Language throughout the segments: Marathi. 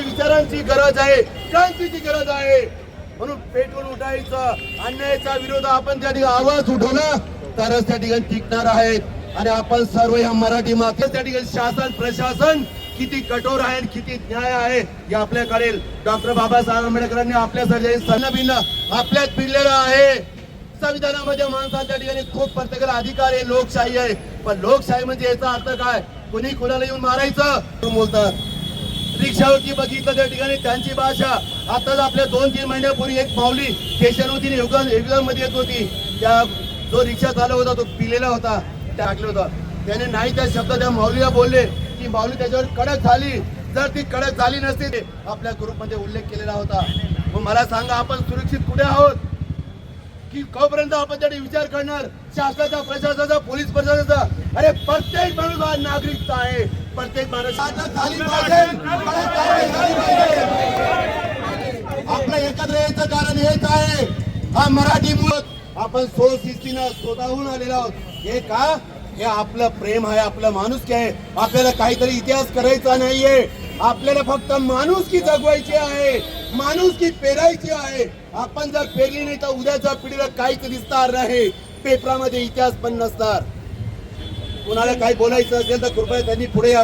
नवीन विचारांची गरज आहे क्रांतीची गरज आहे. म्हणून पेटून उठायचं अन्यायाचा विरोध आपण त्या ठिकाणी आवाज उठवला तरच त्या ठिकाणी टिकणार आहेत. आणि आपण सर्व या मराठी मात्र त्या ठिकाणी शासन प्रशासन किती कठोर आहे किती न्याय आहे हे आपल्याकडे डॉक्टर बाबासाहेब आंबेडकरांनी आपल्यासाठी सन्न भिन्न आपल्यात पिळलेलं आहे. संविधानामध्ये माणसाच्या ठिकाणी खूप प्रत्येकाला अधिकार आहे लोकशाही आहे. पण लोकशाही म्हणजे याचा अर्थ काय? कुणी कुणाला येऊन मारायचं? बोलतात रिक्षावरती बघितलं त्या ठिकाणी त्यांची भाषा. आताच आपल्या दोन तीन महिन्यापूर्वी एक माऊली स्टेशन होती मध्ये येत होती. त्या जो रिक्षा चालव होता तो पिलेला होता. टाकला होता. त्याने नाही त्या शब्द त्या माऊलीला बोलले. की माऊली त्याच्यावर कडक झाली. जर ती कडक झाली नसती आपल्या ग्रुपमध्ये उल्लेख केलेला होता. मग मला सांगा आपण सुरक्षित कुठे आहोत? की कोपर्यंत आपण त्याने विचार करणार? शासनाचा प्रशासनाचा पोलीस प्रशासनाचा? अरे प्रत्येक माणूस हा नागरिकता आहे. प्रत्येक आपलं एकत्र यायचं कारण हेच आहे. हा मराठी मुळत आपण सोशिस्तीनं स्वतःहून आलेलो आहोत. हे का? हे आपलं प्रेम आहे आपलं माणूस आहे. आपल्याला काहीतरी इतिहास करायचा नाहीये. आपल्याला फक्त माणूस की जगवायची आहे. माणूस की पेरायची आहे. आपण जर पेरली नाही तर उद्याच्या पिढीला काहीच दिसणार नाही. पेपरामध्ये इतिहास पण नसणार. बोलायचं असेल तर कृपया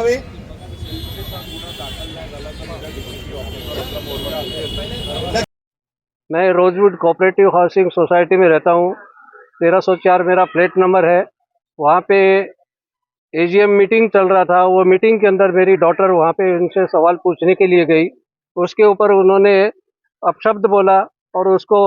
मैं रोजवुड कोऑपरेटिव हाउसिंग सोसाइटी में रहता हूँ। तेरह सौ चार मेरा फ्लैट नंबर है। वहाँ पे एजीएम मीटिंग चल रहा था। वो मीटिंग के अंदर मेरी डॉटर वहाँ पे उनसे सवाल पूछने के लिए गई। उसके ऊपर उन्होंने अपशब्द बोला और उसको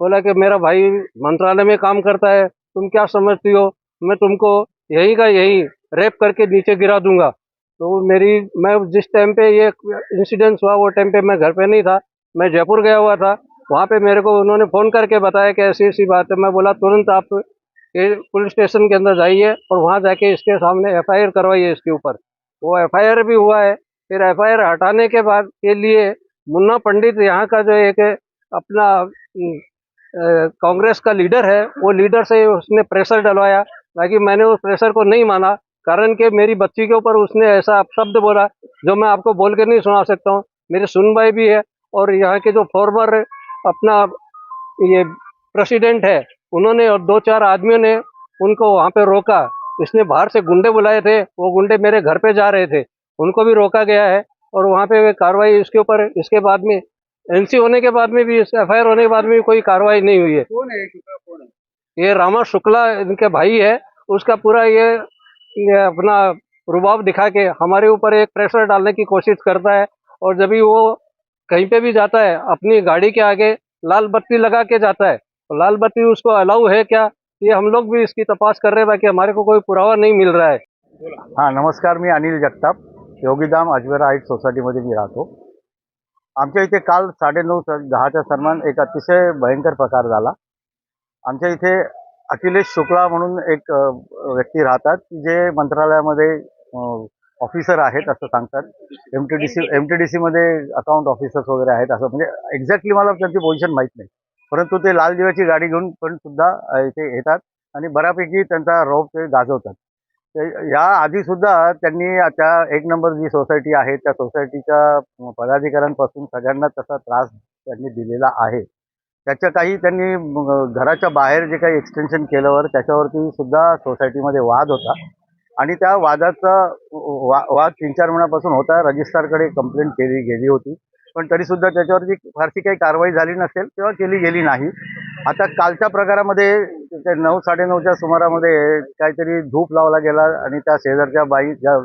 बोला कि मेरा भाई मंत्रालय में काम करता है। तुम क्या समझती हो? मैं तुमको यहीं का यहीं रेप करके नीचे गिरा दूँगा। तो मेरी, मैं जिस टाइम पे ये इंसिडेंस हुआ, वो टाइम पे मैं घर पे नहीं था, मैं जयपुर गया हुआ था। वहाँ पे मेरे को उन्होंने फ़ोन करके बताया कि ऐसी ऐसी बात है। मैं बोला, तुरंत आप पुलिस स्टेशन के अंदर जाइए और वहाँ जाके इसके सामने एफआईआर करवाइए इसके ऊपर। वो एफआईआर भी हुआ है। फिर एफआईआर हटाने के बाद के लिए मुन्ना पंडित यहाँ का जो एक अपना कांग्रेस का लीडर है, वो लीडर से उसने प्रेशर डलवाया। बाकी मैंने उस प्रेशर को नहीं माना, कारण कि मेरी बच्ची के ऊपर उसने ऐसा अपशब्द बोला, जो मैं आपको बोल के नहीं सुना सकता हूँ। मेरी सुनवाई भी है और यहाँ के जो फॉर्मर अपना ये प्रेसिडेंट है, उन्होंने और दो चार आदमियों ने उनको वहाँ पे रोका। इसने बाहर से गुंडे बुलाए थे, वो गुंडे मेरे घर पे जा रहे थे। उनको भी रोका गया है और वहाँ पे कार्रवाई इसके ऊपर, इसके बाद में, एनसी होने के बाद में भी एफ़ होने के बाद में भी कोई कार्रवाई नहीं हुई है? ये रामा शुक्ला इनके भाई है उसका पूरा ये, ये अपना रुबाब दिखा के हमारे ऊपर एक प्रेशर डालने की कोशिश करता है और जब भी वो कहीं पे भी जाता है अपनी गाड़ी के आगे लाल बत्ती लगा के जाता है तो लाल बत्ती उसको अलाउ है क्या? ये हम लोग भी इसकी तपास कर रहे हैं बाकी हमारे को कोई पुरावा नहीं मिल रहा है। हाँ नमस्कार मी अनिल जगताप योगीधाम अजमेरा हाईट सोसायटीमध्ये मी राहतो. आमच्या इथे काल साडेनऊ स- दहाच्या दरम्यान एक अतिशय भयंकर प्रकार झाला. आमच्या इथे अखिलेश शुक्ला म्हणून एक व्यक्ती राहतात की जे मंत्रालयामध्ये ऑफिसर आहेत असं सांगतात. M T D C M T D सीमध्ये अकाउंट ऑफिसर्स वगैरे आहेत असं. म्हणजे एक्झॅक्टली मला त्यांची पोझिशन माहीत नाही. परंतु ते लाल दिव्याची गाडी घेऊन पण सुद्धा इथे येतात आणि बऱ्यापैकी त्यांचा रोप ते गाजवतात. या आधी सुद्धा त्यांनी त्या एक नंबर जी सोसायटी आहे त्या सोसायटीच्या पदाधिकाऱ्यांपासून सगळ्यांना तसा त्रास त्यांनी दिलेला आहे. त्याच्या काही त्यांनी घराच्या बाहेर जे काही एक्सटेन्शन केल्यावर त्याच्यावरती सुद्धा सोसायटीमध्ये वाद होता. आणि त्या वादाचा वा वाद तीन चार महिन्यापासून होता. रजिस्ट्रारकडे कंप्लेंट केली गेली होती. पण तरीसुद्धा त्याच्यावरती फारशी काही कारवाई झाली नसेल किंवा केली गेली नाही. आता कालच्या प्रकारामध्ये ते नऊ साडेनऊच्या सुमारामध्ये काहीतरी धूप लावला गेला आणि त्या शेजारच्या बाई ज्या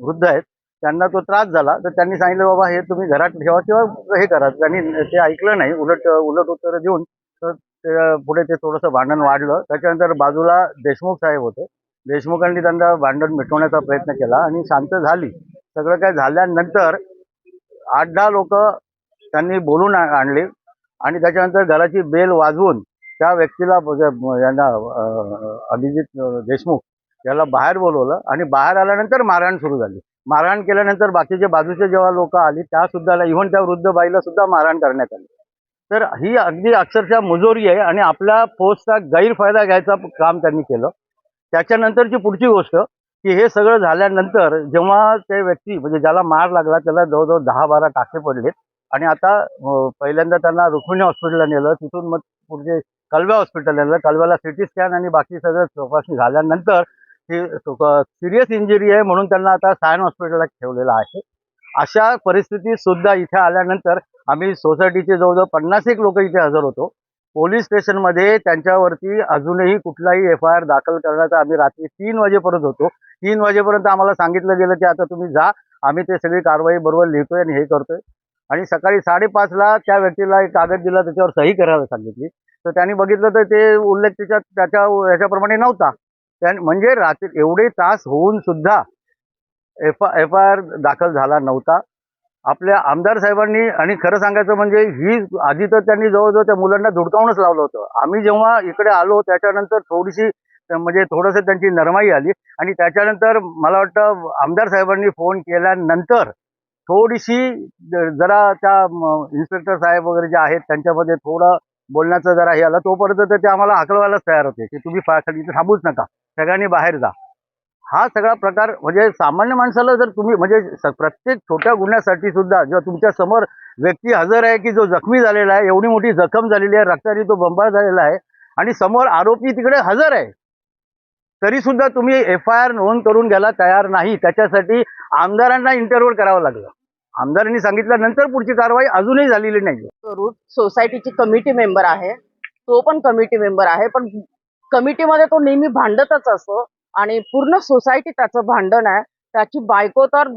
वृद्ध आहेत त्यांना तो त्रास झाला तर त्यांनी सांगितलं बाबा हे तुम्ही घरात ठेवा किंवा हे करा. त्यांनी ते ऐकलं नाही उलट उलट उत्तर देऊन तर पुढे ते थोडंसं भांडण वाढलं. त्याच्यानंतर बाजूला देशमुख साहेब होते. देशमुखांनी त्यांना भांडण मिटवण्याचा प्रयत्न केला आणि शांत झाली. सगळं काय झाल्यानंतर आठ दहा लोक त्यांनी बोलून आणली आणले आणि त्याच्यानंतर घराची बेल वाजवून त्या व्यक्तीला म्हणजे, यांना अभिजित देशमुख याला बाहेर बोलवलं आणि बाहेर आल्यानंतर मारहाण सुरू झाली. मारहाण केल्यानंतर बाकीचे बाजूचे जेव्हा लोक आली त्या सुद्धा इव्हन त्या वृद्ध बाईला सुद्धा मारहाण करण्यात आली. तर ही अगदी अक्षरशः मुजोरी आहे आणि आपल्या पोस्टचा गैरफायदा घ्यायचा काम त्यांनी केलं. त्याच्यानंतरची पुढची गोष्ट की हे सगळं झाल्यानंतर जेव्हा ते व्यक्ती म्हणजे ज्याला मार लागला त्याला जवळजवळ दहा बारा टाके पडलेत. आणि आता पहिल्यांदा त्यांना रुक्मिणी हॉस्पिटलला नेलं. तिथून मग पुढचे कलव्या हॉस्पिटल नेलं. कलव्याला सिटी स्कॅन आणि बाकी सगळं तपासणी झाल्यानंतर सिरियस इंजुरी आहे म्हणून त्यांना आता सायन हॉस्पिटलला ठेवलेलं आहे. अशा परिस्थितीत सुद्धा इथे आल्यानंतर आम्ही सोसायटीचे जवळजवळ पन्नास एक लोक इथे हजर होतो. पोलीस स्टेशनमध्ये त्यांच्यावरती अजूनही कुठलाही एफ आय आर दाखल करण्याचा आम्ही रात्री तीन वाजेपर्यंत होतो. तीन वाजेपर्यंत आम्हाला सांगितलं गेलं की आता तुम्ही जा आम्ही ते सगळी कारवाई बरोबर लिहितोय आणि हे करतोय. आणि सकाळी साडेपाचला त्या व्यक्तीला एक कागद दिला त्याच्यावर सही करायला सांगितली. तर त्यांनी बघितलं तर ते उल्लेख त्याच्या त्याच्या ह्याच्याप्रमाणे नव्हता. म्हणजे रात्री एवढे तास होऊन सुद्धा एफ एफ आय आर दाखल झाला नव्हता. आपल्या आमदार साहेबांनी आणि खरं सांगायचं म्हणजे ही आधी तर त्यांनी जवळजवळ त्या मुलांना धुडकावूनच लावलं होतं. आम्ही जेव्हा इकडे आलो त्याच्यानंतर थोडीशी म्हणजे थोडंसं त्यांची नरमाई आली. आणि त्याच्यानंतर मला वाटतं आमदार साहेबांनी फोन केल्यानंतर थोडीशी जरा त्या इन्स्पेक्टर साहेब वगैरे जे आहेत त्यांच्यामध्ये थोडं बोलण्याचं जरा हे आलं. तोपर्यंत तर ते आम्हाला हाकलवायलाच तयार होते की तुम्ही फा- खाली थांबूच नका. सगळ्यांनी बाहेर जा. हा सगळा प्रकार म्हणजे सामान्य माणसाला जर तुम्ही म्हणजे प्रत्येक छोट्या गुन्ह्यासाठी सुद्धा जेव्हा तुमच्यासमोर व्यक्ती हजर आहे की जो जखमी झालेला आहे एवढी मोठी जखम झालेली आहे रक्ताने तो बंबाळ झालेला आहे आणि समोर आरोपी तिकडे हजर आहे तरी सुद्धा तुम्ही एफ आय आर नोंद करून घ्यायला तयार नाही. त्याच्यासाठी आमदारांना इंटरव्ह्यू करावं लागलं. आमदारांनी सांगितल्यानंतर पुढची कारवाई अजूनही झालेली नाही सोसायटीची कमिटी मेंबर आहे. तो पण कमिटी मेंबर आहे पण कमिटीमध्ये तो नेहमी भांडतच असतो आणि पूर्ण सोसायटी त्याचं भांडण आहे. त्याची बायको तर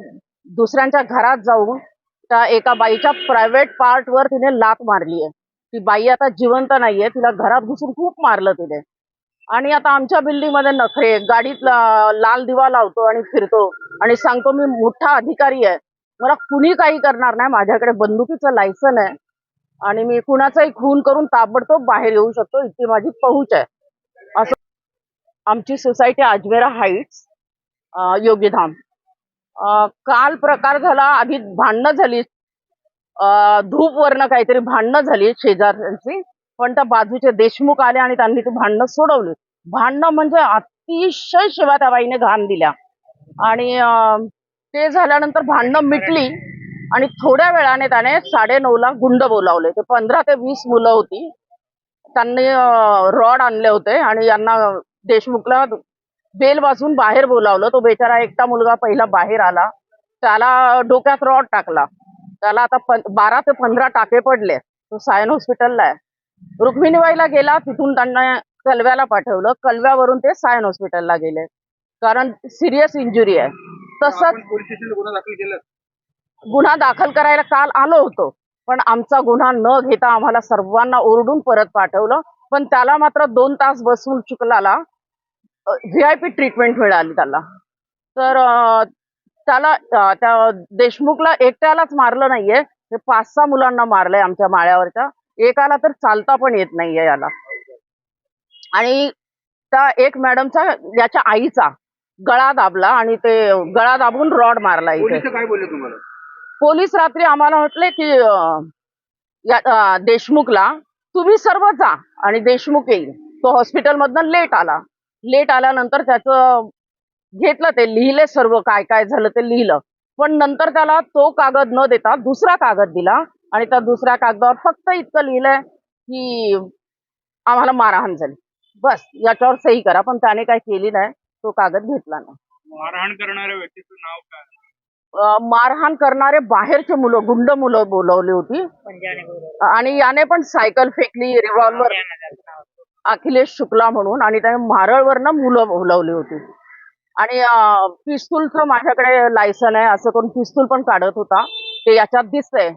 दुसऱ्यांच्या घरात जाऊन त्या एका बाईच्या प्रायव्हेट पार्टवर तिने लात मारली आहे. ती बाई आता जिवंत नाहीये तिला घरात घुसून खूप मारलं तिने. आणि आता आमच्या बिल्डिंगमध्ये नखरे गाडीत लाल दिवा लावतो आणि फिरतो आणि सांगतो मी मोठा अधिकारी आहे. मला कुणी काही करणार नाही माझ्याकडे बंदुकीचं लायसन आहे. आणि मी कुणाचाही खून करून ताबडतोब बाहेर येऊ शकतो इतकी माझी पहुंच आहे. असं आमची सोसायटी अजमेरा हाईट्स योग्यधाम. काल प्रकार झाला आधी भांडणं झाली. धूप वरनं काहीतरी भांडणं झाली शेजाऱ्यांची पण त्या बाजूचे देशमुख आले आणि त्यांनी ती भांडणं सोडवली. भांडणं म्हणजे अतिशय शिवा त्या बाईने घाण दिल्या. आणि ते झाल्यानंतर भांडणं मिटली आणि थोड्या वेळाने त्याने साडे ला गुंड बोलावले. ते पंधरा ते वीस मुलं होती. त्यांनी रॉड आणले होते आणि यांना देशमुखला बेल वाजून बाहेर बोलावलं. तो बेचारा एकटा मुलगा पहिला बाहेर आला. त्याला डोक्यात रॉड टाकला. त्याला आता बारा ते पंधरा टाके पडले. तो सायन हॉस्पिटलला आहे. रुक्मिणीबाईला गेला तिथून त्यांना कलव्याला पाठवलं. कलव्यावरून ते सायन हॉस्पिटलला गेले. कारण सिरियस इंजुरी आहे. तसंच पोलीस स्टेशनला गुन्हा दाखल केला. गुन्हा दाखल करायला काल आलो होतो. पण आमचा गुन्हा न घेता आम्हाला सर्वांना ओरडून परत पाठवलं. पण त्याला मात्र दोन तास बसून चुकलाला व्ही आय पी ट्रीटमेंट मिळाली त्याला. तर त्याला त्या देशमुखला एकट्यालाच मारलं नाहीये. हे पाच सहा मुलांना मारलंय आमच्या माळ्यावरच्या. एकाला तर चालता पण येत नाहीये याला. आणि त्या एक मॅडमचा याच्या आईचा गळा दाबला आणि ते गळा दाबून रॉड मारला इथे. काय बोलले तुम्हाला? पोलीस रात्री आम्हाला म्हटले की या देशमुखला तुम्ही सर्व जा आणि देशमुख येईल. तो हॉस्पिटल मधनं लेट आला. लेट आल्यानंतर त्याचं घेतलं ते लिहिले सर्व काय काय झालं ते लिहिलं. पण नंतर त्याला तो कागद न देता दुसरा कागद दिला आणि त्या दुसऱ्या कागदावर फक्त इतकं लिहिलंय की आम्हाला मारहाण झाली. बस याच्यावर सही करा. पण त्याने काय केली नाही तो कागद घेतला नाही. मारहाण करणाऱ्या व्यक्तीचं नाव काय? मारहाण करणारे बाहेरचे मुलं गुंड मुलं बोलवली होती. आणि याने पण सायकल फेकली रिव्हॉल्वर अखिलेश शुक्ला म्हणून आणि त्याने मारळवरनं मुलं बोलवली होती. आणि पिस्तूलचं माझ्याकडे लायसन आहे असं करून पिस्तूल पण काढत होता. ते याच्यात दिसतंय.